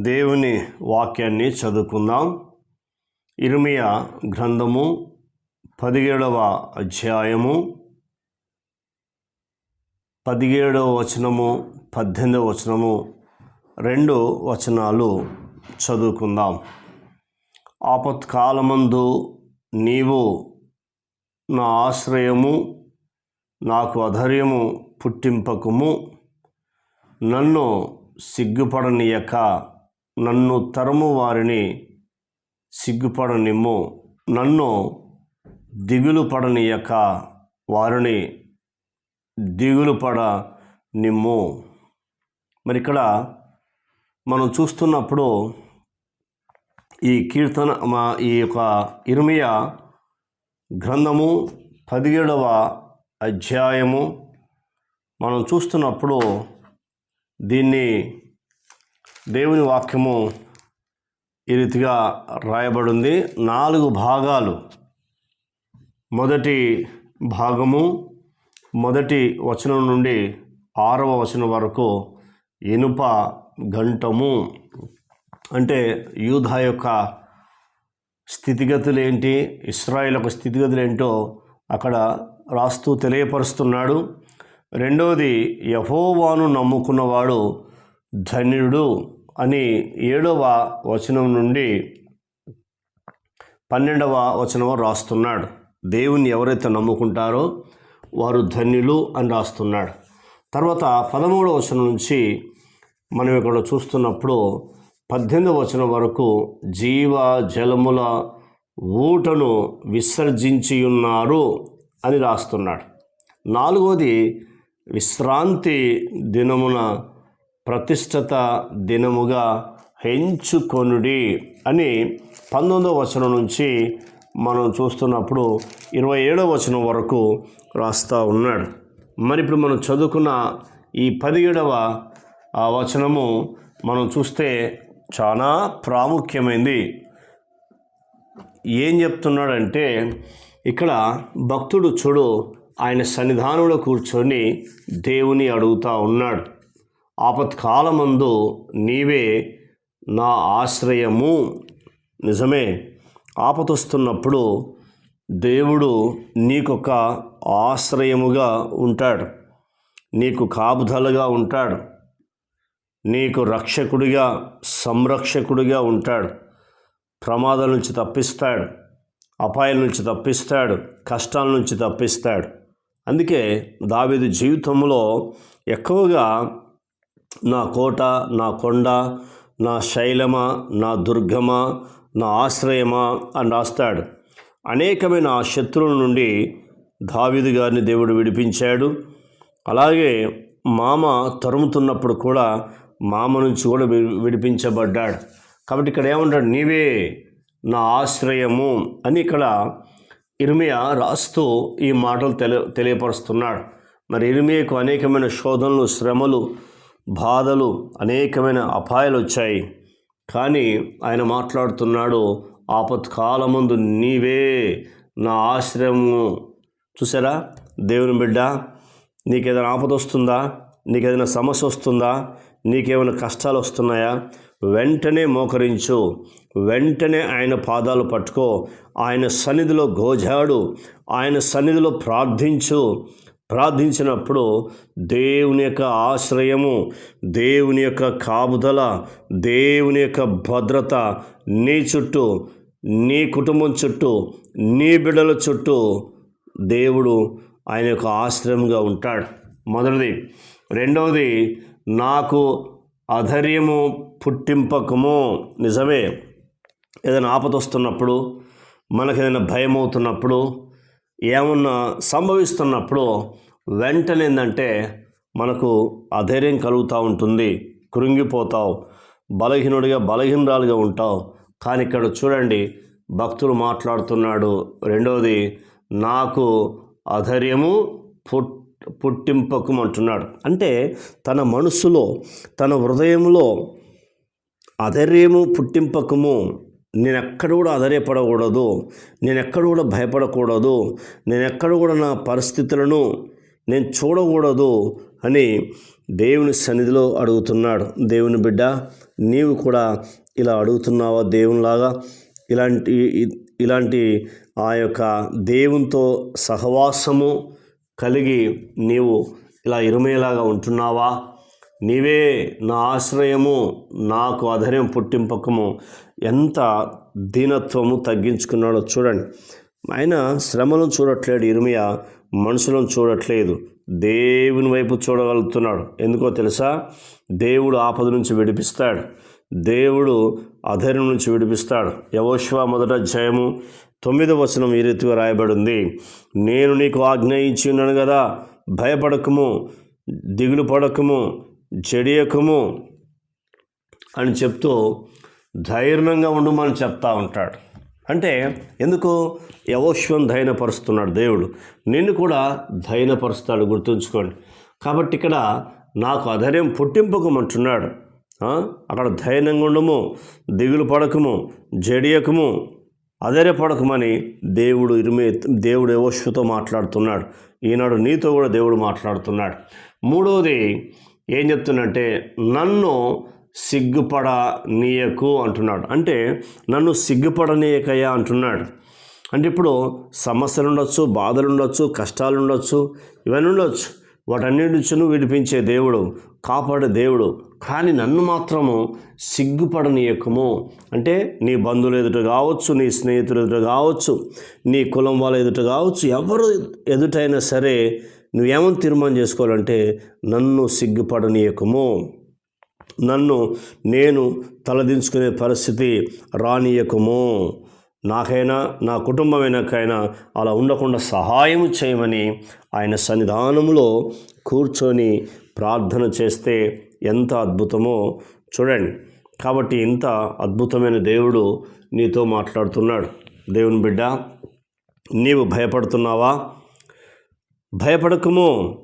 దేవుని వాక్యాన్ని చదువుకుందాం. ఇర్మియా గ్రంథము పదిహేడవ అధ్యాయము పదిహేడవ వచనము పద్దెనిమిదవ వచనము రెండు వచనాలు చదువుకుందాం. ఆపత్కాలమందు నీవు నా ఆశ్రయము నాకు అధైర్యము పుట్టింపకము నన్ను సిగ్గుపడనీయక నన్ను తరము వారిని సిగ్గుపడనిమ్ము. నన్ను దిగులు పడనీయక వారిని దిగులు పడ నిమ్ము మరి ఇక్కడ మనం చూస్తున్నప్పుడు ఈ కీర్తన మా ఈ యొక్క ఇర్మియా గ్రంథము పదిహేడవ అధ్యాయము మనం చూస్తున్నప్పుడు దీన్ని దేవుని వాక్యము ఈ రీతిగా రాయబడింది. నాలుగు భాగాలు. మొదటి భాగము మొదటి వచనం నుండి ఆరవ వచనం వరకు ఇనుప గంటము అంటే యూధ యొక్క స్థితిగతులు ఏంటి ఇస్రాయిల్ యొక్క స్థితిగతులు ఏంటో అక్కడ రాస్తూ తెలియపరుస్తున్నాడు. రెండవది యహోవాను నమ్ముకున్నవాడు ధన్యుడు. అని ఏడవ వచనం నుండి పన్నెండవ వచనం రాస్తున్నాడు. దేవుని ఎవరైతే నమ్ముకుంటారో వారు ధన్యులు అని రాస్తున్నాడు. తర్వాత పదమూడవ వచనం నుంచి మనం ఇక్కడ చూస్తున్నప్పుడు పద్దెనిమిదవ వచనం వరకు జీవ జలముల ఊటను విసర్జించి ఉన్నారు అని రాస్తున్నాడు. నాలుగోది విశ్రాంతి దినమున ప్రతిష్టత దినముగా హెంచుకొనుడి అని పంతొమ్మిదవ వచనం నుంచి మనం చూస్తున్నప్పుడు ఇరవై ఏడో వచనం వరకు రాస్తూ ఉన్నాడు. మరి ఇప్పుడు మనం చదువుకున్న ఈ పదిహేడవ ఆ వచనము మనం చూస్తే చాలా ప్రాముఖ్యమైంది. ఏం చెప్తున్నాడంటే ఇక్కడ భక్తుడు చూడు ఆయన సన్నిధానంలో కూర్చొని దేవుని అడుగుతా ఉన్నాడు. ఆపత్కాలమందు నీవే నా ఆశ్రయము. నిజమే ఆపతొస్తున్నప్పుడు దేవుడు నీకొక ఆశ్రయముగా ఉంటాడు. నీకు కాపుదలుగా ఉంటాడు. నీకు రక్షకుడిగా సంరక్షకుడిగా ఉంటాడు. ప్రమాదాల నుంచి తప్పిస్తాడు. అపాయాల నుంచి తప్పిస్తాడు. కష్టాల నుంచి తప్పిస్తాడు. అందుకే దావీదు జీవితంలో ఎక్కువగా నా కోట నా కొండ నా శైలమ నా దుర్గమ నా ఆశ్రయమా అని రాస్తాడు. అనేకమైన శత్రువుల నుండి దావిదు గారిని దేవుడు విడిపించాడు. అలాగే మామ తరుముతున్నప్పుడు కూడా మామ నుంచి కూడా విడిపించబడ్డాడు. కాబట్టి ఇక్కడ ఏమంటాడు? నీవే నా ఆశ్రయము అని ఇక్కడ ఇర్మియా రాస్తూ ఈ మాటలు తెలి తెలియపరుస్తున్నాడు. మరి ఇర్మియకు అనేకమైన శోధనలు శ్రమలు బాధలు అనేకమైన అపాయాలు వచ్చాయి కానీ ఆయన మాట్లాడుతున్నాడు ఆపత్కాలముందు నీవే నా ఆశ్రయము. చూసారా దేవుని బిడ్డ నీకేదైనా ఆపద వస్తుందా? నీకేదైనా సమస్య వస్తుందా? నీకేమైనా కష్టాలు వస్తున్నాయా వెంటనే మోకరించు. వెంటనే ఆయన పాదాలు పట్టుకో. ఆయన సన్నిధిలో గోజాడు. ఆయన సన్నిధిలో ప్రార్థించు. ప్రార్థించినప్పుడు దేవుని యొక్క ఆశ్రయము దేవుని యొక్క కాపుదల దేవుని యొక్క భద్రత నీ చుట్టూ నీ కుటుంబం చుట్టూ నీ బిడ్డల చుట్టూ దేవుడు ఆయన యొక్క ఆశ్రయంగా ఉంటాడు. మొదటిది. రెండవది నాకు అధైర్యము పుట్టింపకము. నిజమే. ఏదైనా ఆపద వస్తున్నప్పుడు మనకు ఏదైనా భయం అవుతున్నప్పుడు ఏమన్నా సంభవిస్తున్నప్పుడు వెంటనే ఏంటంటే మనకు అధైర్యం కలుగుతూ ఉంటుంది. కృంగిపోతావు. బలహీనుడిగా బలహీనరాలుగా ఉంటావు. కానీ ఇక్కడ చూడండి భక్తులు మాట్లాడుతున్నాడు. రెండవది నాకు అధైర్యము పుట్ పుట్టింపకమంటున్నాడు. అంటే తన మనసులో తన హృదయంలో అధైర్యము పుట్టింపకము. నేను ఎక్కడ కూడా అధైర్యపడకూడదు. నేను ఎక్కడ కూడా భయపడకూడదు. నేను ఎక్కడ కూడా నా పరిస్థితులను నేను చూడకూడదు అని దేవుని సన్నిధిలో అడుగుతున్నాడు. దేవుని బిడ్డ నీవు కూడా ఇలా అడుగుతున్నావా దేవునిలాగా? ఇలాంటి ఇలాంటి ఆ యొక్క దేవునితో సహవాసము కలిగి నీవు ఇలా ఇరుమేలాగా ఉంటున్నావా? నీవే నా ఆశ్రయము నాకు అధైర్యం పుట్టింపకము. ఎంత దీనత్వము తగ్గించుకున్నాడో చూడండి. ఆయన శ్రమలను చూడట్లేడు ఇర్మియా మనుషులను చూడట్లేదు. దేవుని వైపు చూడగలుగుతున్నాడు. ఎందుకో తెలుసా? దేవుడు ఆపద నుంచి విడిపిస్తాడు. దేవుడు అధైర్యం నుంచి విడిపిస్తాడు. యవోష్వా మొదట జయము. తొమ్మిదవ వచనం ఈ రీతిగా రాయబడింది. నేను నీకు ఆజ్ఞయించి ఉన్నాను కదా. భయపడకము దిగులు పడకము జడియకము అని చెప్తూ ధైర్యంగా ఉండమని చెప్తా ఉంటాడు. అంటే ఎందుకు? యవోశ్వం ధైర్యపరుస్తున్నాడు దేవుడు. నిన్ను కూడా ధైర్యపరుస్తాడు గుర్తుంచుకోండి. కాబట్టి ఇక్కడ నాకు అధైర్యం పుట్టింపకమంటున్నాడు. అక్కడ ధైర్యంగా ఉండము దిగులు పడకము జడియకము అధైర్యపడకమని దేవుడు ఇరుమే దేవుడు యవోశ్వతో మాట్లాడుతున్నాడు. ఈనాడు నీతో కూడా దేవుడు మాట్లాడుతున్నాడు. మూడవది ఏం చెప్తున్నంటే నన్ను సిగ్గుపడనీయకు అంటున్నాడు. అంటే నన్ను సిగ్గుపడనీయకయ్యా అంటున్నాడు. అంటే ఇప్పుడు సమస్యలు ఉండొచ్చు బాధలు ఉండొచ్చు కష్టాలు ఉండొచ్చు ఇవన్నీ ఉండొచ్చు వాటన్నిటి విడిపించే దేవుడు కాపాడే దేవుడు. కానీ నన్ను మాత్రము సిగ్గుపడనీయకము. అంటే నీ బంధువులు ఎదుట కావచ్చు నీ స్నేహితులు ఎదుట కావచ్చు నీ కులం వాళ్ళ ఎదుట కావచ్చు ఎవరు ఎదుటైనా సరే నువ్వేమని తీర్మానం చేసుకోవాలంటే నన్ను సిగ్గుపడనీయకము. నన్ను నేను తలదించుకునే పరిస్థితి రానీయకము. నాకైనా నా కుటుంబమైనాకైనా అలా ఉండకుండా సహాయం చేయమని ఆయన సన్నిధానంలో కూర్చొని ప్రార్థన చేస్తే ఎంత అద్భుతమో చూడండి. కాబట్టి ఇంత అద్భుతమైన దేవుడు నీతో మాట్లాడుతున్నాడు. దేవుని బిడ్డ నీవు భయపడుతున్నావా? భయపడకము.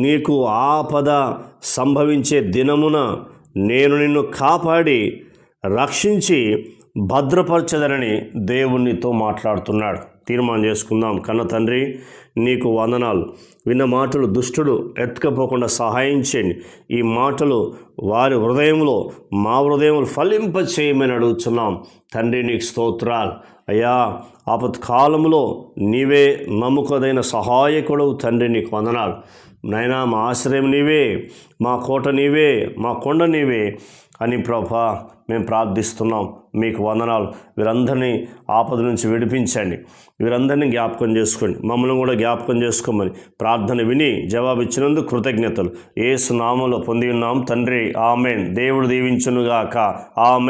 నీకు ఆపద సంభవించే దినమున నేను నిన్ను కాపాడి రక్షించి భద్రపరచదనని దేవునితో మాట్లాడుతున్నాడు. తీర్మానం చేసుకుందాం. కన్న తండ్రి నీకు వందనాలు. విన్న మాటలు దుష్టుడు ఎత్తుకపోకుండా సహాయం చేయండి. ఈ మాటలు వారి హృదయంలో మా హృదయములు ఫలింప చేయమని అడుగుతున్నాం. తండ్రి నీకు స్తోత్రాలు. అయ్యా ఆపత్కాలంలో నీవే నమ్ముకదైన సహాయకుడు తండ్రి నీకు వందనాలు. నాయనా మా ఆశ్రయం నీవే మా కోట నీవే మా కొండ నీవే. అని ప్రభా మేము ప్రార్థిస్తున్నాం. మీకు వందనాలు. వీరందరినీ ఆపద నుంచి విడిపించండి. వీరందరినీ జ్ఞాపకం చేసుకోండి. మమ్మల్ని కూడా జ్ఞాపకం చేసుకోమని ప్రార్థన విని జవాబు ఇచ్చినందుకు కృతజ్ఞతలు. ఏసు నామంలో పొంది ఉన్నాం. తండ్రి ఆమెన్. దేవుడు దీవించునుగాక. ఆమె